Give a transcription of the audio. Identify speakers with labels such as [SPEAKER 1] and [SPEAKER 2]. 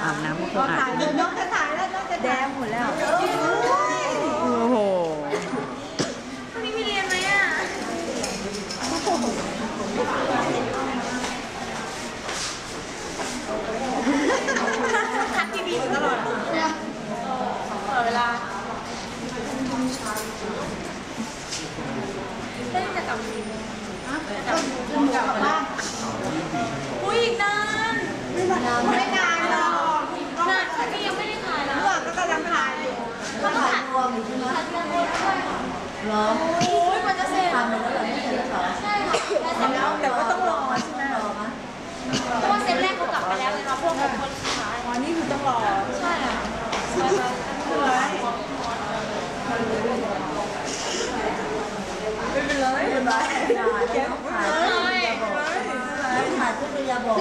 [SPEAKER 1] อาบน้ำก็คงอาบ
[SPEAKER 2] ถ่ายเลยน้องจะถ่ายแล้วน้องจะแดงหมดแล้ว
[SPEAKER 1] โอ้โห
[SPEAKER 3] วันนี้มีเรียนไหมอะ
[SPEAKER 2] คัดทีวีอยู่ตลอด
[SPEAKER 3] ตลอดเวลาเล่นจะกลับดีไหม
[SPEAKER 2] จนหมูกลับบ้าน
[SPEAKER 3] อุ้ยอีกนาน
[SPEAKER 2] ไม่นานไม่นานหรอก
[SPEAKER 3] นานนี่ยังไม่ได้ถ่ายนะ
[SPEAKER 2] เมื่อก็กำลังถ่ายอยู่
[SPEAKER 3] เขา ถ่ายรวมอยู่ใช่ไหมถ่ายรวมด้วยเหรอโอ้ยมันจะเสร็จทำแล้วเหรอไม่เสร็จแล้วเหรอใช่ค่ะเสร็จแล้ว
[SPEAKER 2] แต่ก็ต้องรอใช่ไหม
[SPEAKER 3] เพราะว่าเซตแรกเขากลับไปแล้วเลยเนาะพวกคนสุดท้าย
[SPEAKER 2] อ๋อนี่คือต้องรอ
[SPEAKER 3] ใช่ค่ะ
[SPEAKER 2] ไม่เป็นไรไม่เป็นไรเก็บไว้เลย
[SPEAKER 3] ใช่
[SPEAKER 2] ถ่ายทุกระยะบอก